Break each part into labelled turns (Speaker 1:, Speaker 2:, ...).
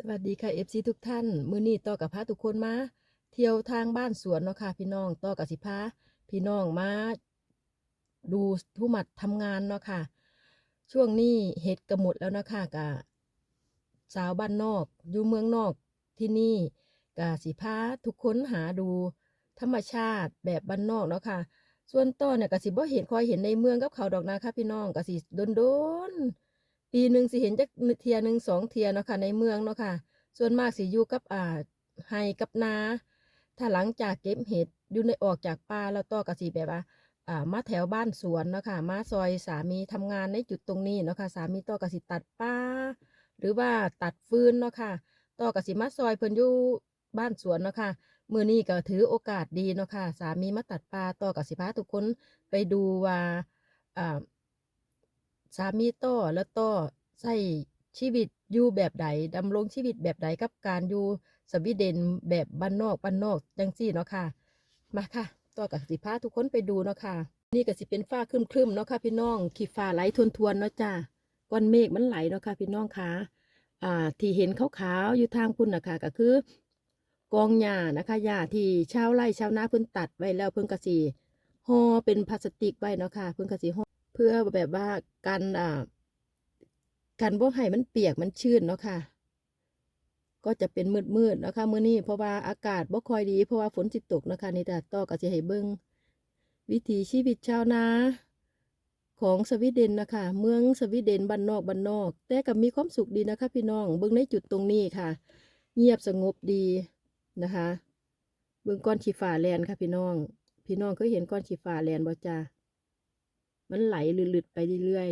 Speaker 1: สวัสดีค่ะ FC ทุกท่าน มื้อนี้ต่อกับพาทุกคนมาเที่ยวทางบ้านสวนเนาะค่ะพี่น้องต่อกับสิพาพี่น้องมาดูผู้หมัดทำงานเนาะค่ะ ช่วงนี้เฮ็ดกระหมดแล้วเนาะค่ะกะสาวบ้านนอกอยู่เมืองนอกที่นี่กะสิพาทุกคนหาดูธรรมชาติแบบบ้านนอกเนาะค่ะ ส่วนต่อเนี่ยก็สิบ่เห็นคอยเห็นในเมืองกับเขาดอกนะค่ะพี่น้องก็สิโดนๆ ปีหนึ่งสิเห็นจักเทียหนึ่งสองเทียเนาะค่ะในเมืองเนาะค่ะ ส่วนมากสิอยู่กับอ่าไฮกับนา ถ้าหลังจากเก็บเห็ดอยู่ในออกจากป่าแล้วต่อก็สิแบบว่าอ่ามาแถวบ้านสวนเนาะค่ะมาซอยสามีทำงานในจุดตรงนี้เนาะค่ะสามีต่อก็สิตัดป่าหรือว่าตัดฟืนเนาะค่ะต่อก็สิมาซอยเพิ่นอยู่บ้านสวนเนาะค่ะมือนี้ก็ถือโอกาสดีเนาะค่ะสามีมาตัดป่าต่อก็สิพาทุกคนไปดูว่าอ่า สามีต่อแล้วต่อใช้ชีวิตอยู่แบบใดดำรงชีวิตแบบใดกับการอยู่สวีเดนแบบบ้านนอกบ้านนอกจังซี่เนาะค่ะ มาค่ะ ต่อกับสิพาทุกคนไปดูเนาะค่ะ นี่ก็สิเป็นฟ้าครึมๆเนาะค่ะพี่น้องขี้ฟ้าไหลทวนๆเนาะจ้าก้อนเมฆมันไหลเนาะค่ะพี่น้องค่ะอ่าที่เห็นขาวๆอยู่ทางพุ่นนะคะก็คือกองหญ้านะคะหญ้าที่ชาวไร่ชาวนาเพิ่นตัดไว้แล้วเพิ่นก็สิห่อเป็นพลาสติกไว้เนาะค่ะเพิ่นก็สิห่อ พื่อแบบว่ากันอ่ากันบ่ให้มันเปียกมันชื้นเนาะค่ะ ก็จะเป็นมืดๆเนะคะมื้อนี้เพราะว่าอากาศบ่ค่อยดี เพราะว่าฝนสิตกนะคะนี่แต่ต่อก็สิให้เบิ่งวิถีชีวิตชาวนาของสวีเดนนะคะ เมืองสวีเดนบ้านนอกบ้านนอก แต่ก็มีความสุขดีนะคะ พี่น้องเบิ่งในจุดตรงนี้ค่ะ เงียบสงบดีนะคะ เบิ่งก้อนขีฟ้าแลนค่ะพี่น้อง พี่น้องเคยเห็นก้อนขีฟ้าแลนบ่จ้า มันไหลลืดๆไปเรื่อย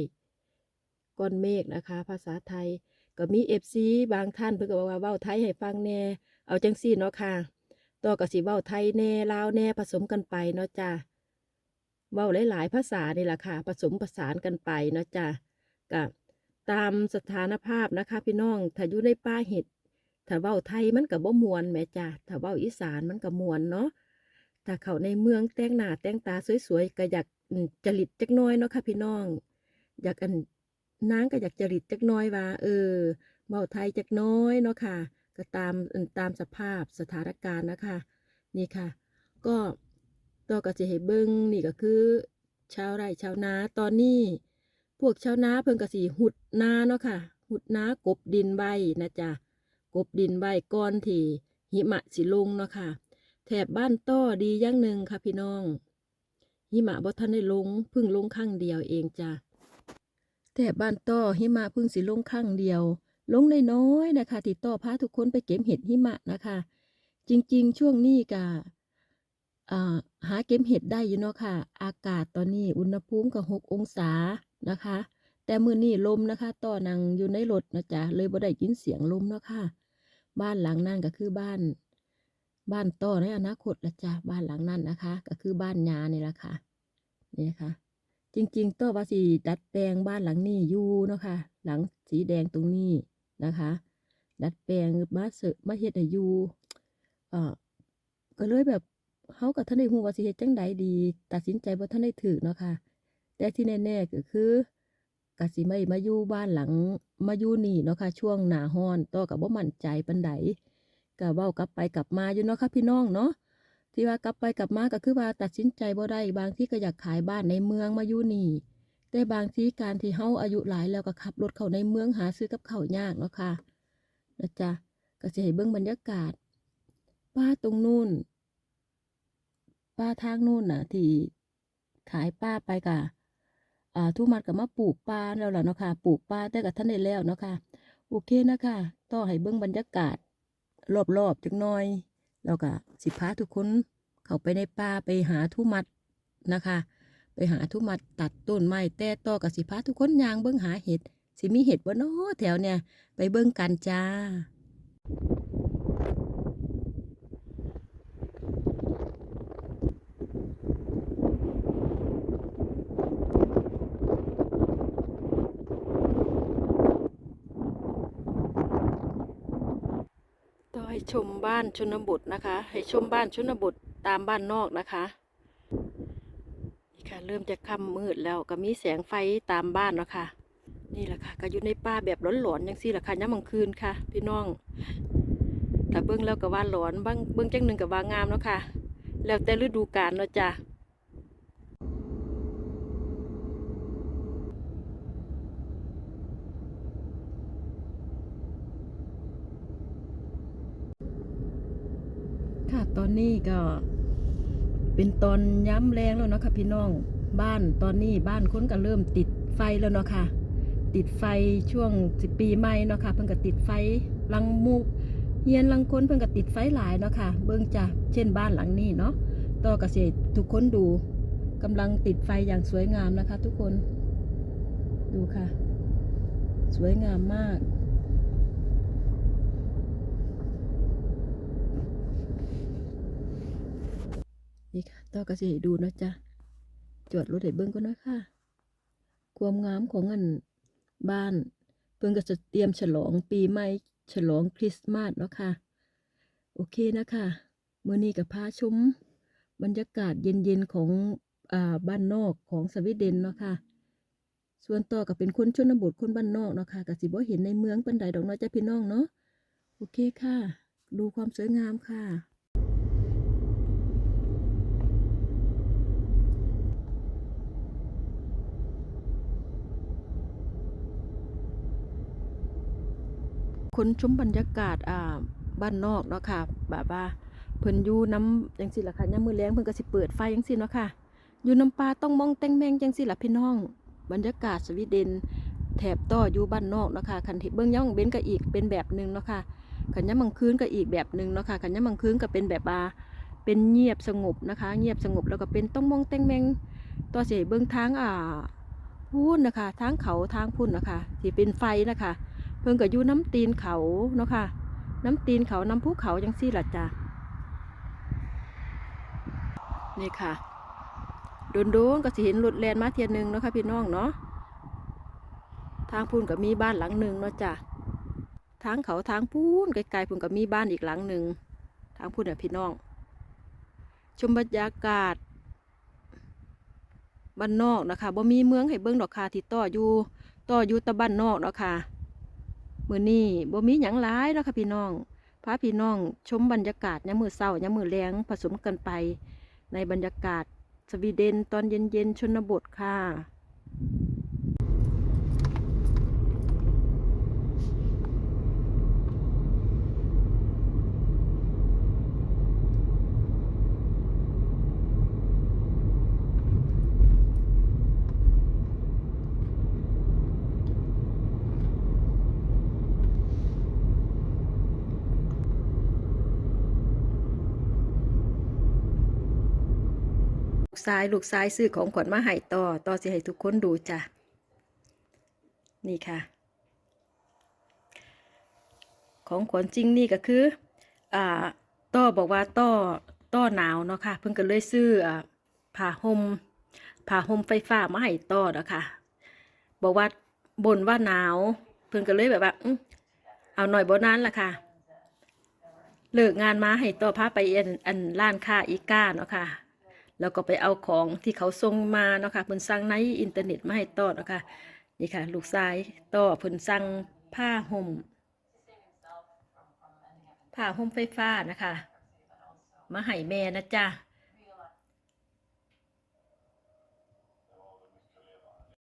Speaker 1: ๆก้อนเมฆนะคะ ภาษาไทย ก็มีเอฟซีบางท่านเพิ่นก็บอกว่าเว้าไทยให้ฟังแน่เอาจังซี่เนาะค่ะต่อกับสิเว้าไทยแน่ลาวแน่ผสมกันไปเนาะจ้ะเว้าหลายๆภาษานี่แหละค่ะ ผสมผสานกันไปเนาะจ้ะก็ตามสถานภาพนะคะ พี่น้องถ้าอยู่ในป่าเห็ดถ้าเว้าไทยมันก็บ่ม่วนแม่จ้ะถ้าเว้าอีสานมันก็ม่วนเนาะถ้าเขาในเมืองแต่งหน้าแต่งตาสวยๆก็อยาก จริตจักน้อยเนาะค่ะพี่น้อง อยากอันนางก็อยากจริตจักน้อยว่า เออเว้าไทยจักน้อยเนาะค่ะ ก็ตามตามสภาพสถานการณ์นะคะ นี่ค่ะ ก็ต่อก็จะให้เบิ่งนี่ก็คือ ชาวไร่ชาวนาตอนนี้ พวกชาวนาเพิ่นก็สิหุดนาเนาะค่ะ หุดนากบดินไว้นะจ๊ะกบดินไว้ก่อนที่หิมะสิลงเนาะค่ะแถบบ้านต้อดีอย่างหนึ่งค่ะพี่น้อง หิมะบ่ทันได้ลงเพึ่งลงข้างเดียวเองจ้ะแถบบ้านต้อหิมะเพึ่งสิลงข้างเดียว ลงน้อยนะคะที่ต้อพาทุกคนไปเก็บเห็ดหิมะนะคะ จริงๆ ช่วงนี้ก็อ่าหาเก็บเห็ดได้อยู่เนาะค่ะ อากาศตอนนี้อุณหภูมิก็หกองศานะคะ แต่มือนี้ลมนะคะ ต่อนังอยู่ในรถนะจ๊ะเลยบ่ได้ยินเสียงลมเนาะค่ะ บ้านหลังนั้นก็คือบ้าน บ้านต่อในอนาคตละจ้ะบ้านหลังนั้นนะคะ ก็คือบ้านยานี่แหละค่ะ นี่นะคะจริงๆต่อว่าสิดัดแปลงบ้านหลังนี้อยู่เนาะค่ะ หลังสีแดงตรงนี้นะคะ ดัดแปลงมาเสะมาเฮ็ดให้อยู่เอ่อก็เลยแบบเฮากับท่านได้ฮู้ว่าสิเฮ็ดจังใดดี ตัดสินใจบ่ทันได้ถูกเนาะค่ะ แต่ที่แน่ๆก็คือกสิไม่มาอยู่บ้านหลังมาอยู่นี่เนาะค่ะช่วงหนาร้อนต่อก็บ่มั่นใจปานใด ก็เว้ากลับไปกลับมาอยู่เนาะค่ะพี่น้องเนาะที่ว่ากลับไปกลับมาก็คือว่าตัดสินใจบ่ได้บางที่ก็อยากขายบ้านในเมืองมาอยู่นี่แต่บางทีการที่เฮาอายุหลายแล้วก็ขับรถเข้าในเมืองหาซื้อกับเข้ายากเนาะค่ะนะจ๊ะก็สิให้เบิ่งบรรยากาศ ป้าตรงนู่น ป้าทางนู่นน่ะ ที่ขายป้าไปกะอ่าทุมัดก็มาปลูกปลาแล้วล่ะเนาะค่ะปลูกปลาแต่ก็ท่านได้แล้วเนาะค่ะโอเคนะคะต่อให้เบิ่งบรรยากาศ รอบๆจักหน่อย แล้วก็สิพาทุกคนเข้าไปในป่าไปหาทุมัดนะคะ ไปหาทุมัดตัดต้นไม้แต่ต่อกับสิพาทุกคนยางเบิ้งหาเห็ดสิมีเห็ดบ่เนาะแถวเนี่ย ไปเบิ้งกันจ้า ให้ชมบ้านชนบทนะคะ ให้ชมบ้านชนบทตามบ้านนอกนะคะนี่ค่ะ เริ่มจะค่ำมืดแล้วก็มีแสงไฟตามบ้านแล้วค่ะ นี่แหละค่ะ ก็อยู่ในป่าแบบหลอนๆยังซี่แหละค่ะย้ำกลางคืนค่ะ พี่น้องแต่เบื้องแล้วก็ว่าหลอนบ้างเบื้องจังหนึ่งก็ว่างามแล้วค่ะ แล้วแต่ฤดูกาลเนาะจ้ะค่ะ ตอนนี้ก็ เป็นตอนย้ำแรงแล้วเนาะค่ะพี่น้องบ้านตอนนี้บ้านคนก็เริ่มติดไฟแล้วเนาะค่ะ ติดไฟช่วงสิปีใหม่เนาะค่ะเพิ่นก็ติดไฟลังมุกเฮียนลังคนเพิ่นก็ติดไฟหลายเนาะค่ะ เบิ่งจ้ะเช่นบ้านหลังนี้เนาะต่อเกษตรทุกคนดูกำลังติดไฟอย่างสวยงามนะคะ ทุกคน ดูค่ะ สวยงามมาก นี่ค่ะต่อก็สิดูเนาะจ๊ะจอดรถให้เบิ่งก่อนเนาะค่ะ ความงามของอันบ้าน เพิ่นก็จะเตรียมฉลองปีใหม่ฉลองคริสต์มาสเนาะค่ะ โอเคนะคะมื้อนี้ก็พาชม บรรยากาศเย็นๆของอ่าบ้านนอกของสวีเดนเนาะค่ะ ส่วนต่อก็เป็นคนชนบทคนบ้านนอกเนาะค่ะก็สิบ่เห็นในเมืองปานใดดอกเนาะจ้ะพี่น้องเนาะ โอเคค่ะ ดูความสวยงามค่ะ คนชมบรรยากาศอ่าบ้านนอกเนาะค่ะแบบว่าเพิ่นอยู่น้ำจังซี่ล่ะค่ะยามมือแลงเพิ่นก็สิเปิดไฟจังซี่เนาะค่ะอยู่น้ำปลาต้องมองแต่งแมงจังซี่ล่ะพี่น้อง บรรยากาศสวีเดนแถบต่ออยู่บ้านนอกเนาะค่ะคันที่เบิ่งย่องเบนก็อีกเป็นแบบหนึ่งเนาะค่ะคันยามกลางคืนก็อีกแบบหนึ่งเนาะค่ะคันยามกลางคืนก็เป็นแบบว่าเป็นเงียบสงบนะคะ เงียบสงบแล้วก็เป็นต้องมองแต่งแมงต่อเสิให้เบิ่งทางอ่าพูนนะคะทางเขาทางพุ่นนะคะที่เป็นไฟนะคะ พิ่งก็อยู่น้ำตีนเขาเนาะค่ะ น้ำตีนเขาน้ำภูเขาจังซี่ล่ะจ้ะนี่ค่ะโดนโดนก็สิเห็นรถแลนมาเทียนหนึ่งเนาะค่ะพี่น้องเนาะทางพูนก็มีบ้านหลังหนึ่งเนาะจ้ะทางเขาทางพูนไกลๆพูนก็มีบ้านอีกหลังหนึ่งทางพูนเนี่ยพี่น้อง ชมบรรยากาศบ้านนอกนะคะบ่มีเมืองให้เบิ่งดอกค่ะที่ต่ออยู่ต่ออยู่ตะบ้านนอกเนาะค่ะ มื่อนี้บ่มีหยังหลายแล้วค่ะพี่น้องพาพี่น้องชมบรรยากาศยามมื้อเช้ายามมื้อแลงผสมกันไป ในบรรยากาศสวีเดนตอนเย็นๆชนบทค่ะ ชายลูกชายซื้อของขวัญมาให้ต่อต่อสิให้ทุกคนดูจ้ะนี่ค่ะ ของขวัญจริงนี่ก็คืออ่าต่อบอกว่าต่อต่อหนาวเนาะค่ะ เพิ่นก็เลยซื้ออ่าผ้าห่มผ้าห่มไฟฟ้ามาให้ต่อเนาะค่ะบอกว่าบ่นว่าหนาว เพิ่นก็เลยแบบว่าเอาหน่อยบ่นานละค่ะเลิกงานมาให้ต่อพาไปอันอันร้านค้าอีก้าเนาะค่ะ แล้วก็ไปเอาของที่เขาส่งมาเนาะค่ะเพิ่นสั่งในอินเทอร์เน็ตมาให้ต่อเนาะค่ะนี่ค่ะ ลูกชายต่อเพิ่นสั่งผ้าห่มผ้าห่มไฟฟ้านะคะมาให้แม่นะจ๊ะ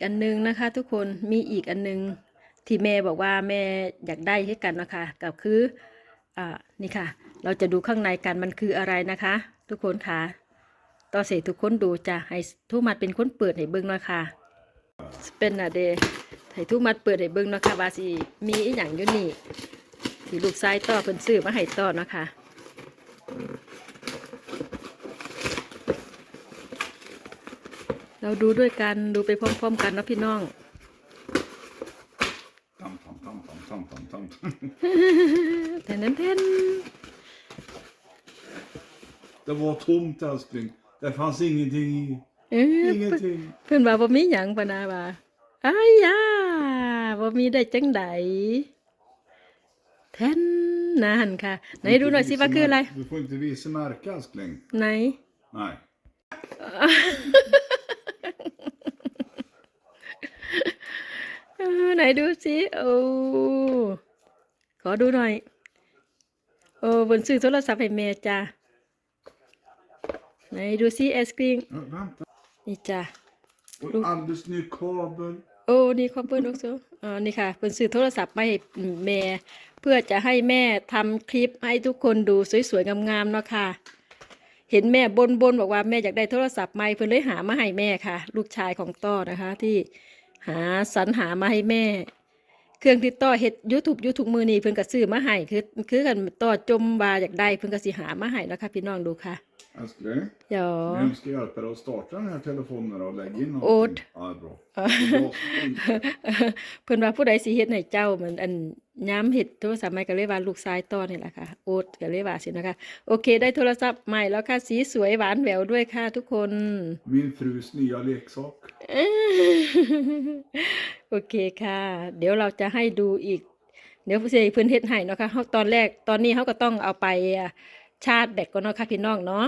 Speaker 1: อันหนึงนะคะ ทุกคนมีอีกอันหนึงที่แม่บอกว่าแม่อยากได้ให้กันนะคะก็คืออ่านี่ค่ะ เราจะดูข้างในกันมันคืออะไรนะคะ ทุกคนค่ะ ต่อเสร็จทุกคนดูจ้ะให้ทุกมัดเป็นคนเปิดให้เบิ่งเนาะค่ะเป็นอะเดให้ทุกมัดเปิดให้เบิ่งเนาะค่ะว่าสิมีอีหยังอยู่นี่ที่ลูกชายต่อเพิ่นซื้อมาให้ต่อเนาะค่ะเราดูด้วยกันดูไปพร้อมๆกันนะพี่น้อง
Speaker 2: Tom, tom, tom, tom, tom, tom, tom.
Speaker 1: แทนแทน
Speaker 2: Det var tomt älskling. Det fanns ingenting i.
Speaker 1: เออเพิ่น
Speaker 2: Ingenting.
Speaker 1: เพิ่นว่าบ่มีหยังปะนาว่าอ้ายยาบ่มีได้จังใดแทนนะหันค่ะ ไหนดูหน่อยสิว่าคืออะไร
Speaker 2: Du får inte visa märke älskling.
Speaker 1: ไหน
Speaker 2: Nej.
Speaker 1: เอออไหนดูสิโอ้ขอดูหน่อย โอ้บนซื้อโทรศัพท์ให้แม่จ้า ไหนดูสิไอศกรีม
Speaker 2: Ja, vänta.
Speaker 1: นี่จ้า
Speaker 2: Och alldeles ny kabel.
Speaker 1: โอ้นี่คอมเปิ้ลลูกซูอ๋อนี่ค่ะเพิ่นซื้อโทรศัพท์มาให้แม่ เพื่อจะให้แม่ทำคลิปให้ทุกคนดูสวยๆงามๆเนาะค่ะ เห็นแม่บนบนๆบอกว่าแม่อยากได้โทรศัพท์ใหม่เพิ่นเลยหามาให้แม่ค่ะ ลูกชายของต้อนะคะ ที่หาสรรหามาให้แม่ เครื่องที่ต้อเฮ็ด YouTube YouTube มือนี้เพิ่นก็ซื้อมาให้คือคือกันต้อจมว่าอยากได้เพิ่นก็สิหามาให้แล้วค่ะพี่น้องดูค่ะ
Speaker 2: Älskling,
Speaker 1: เดี๋ยว
Speaker 2: vem ska hjälpa dig att starta den här telefonen och lägga in
Speaker 1: Odd.
Speaker 2: någonting? Ja, bra. Det är bra.
Speaker 1: เพิ่นว่าผู้ใดสิเฮ็ดให้เจ้าเหมือนอันย้ำเฮ็ดโทรศัพท์ใหม่ก็เลยว่าลูกชายต้อนี่แหละค่ะโอ๊ตก็เลยว่าสินะคะ โอเค ได้โทรศัพท์ใหม่แล้วค่ะสีสวยหวานแหววด้วยค่ะทุกคน
Speaker 2: Min frus nya leksak.
Speaker 1: โอเคค่ะ เดี๋ยวเราจะให้ดูอีก เดี๋ยวเสียเพื่อนเฮ็ดให้เนาะค่ะเฮาตอนแรกตอนนี้เขาก็ต้องเอาไปอะ ชาร์จแบตก่อนเนาะค่ะพี่น้องเนาะ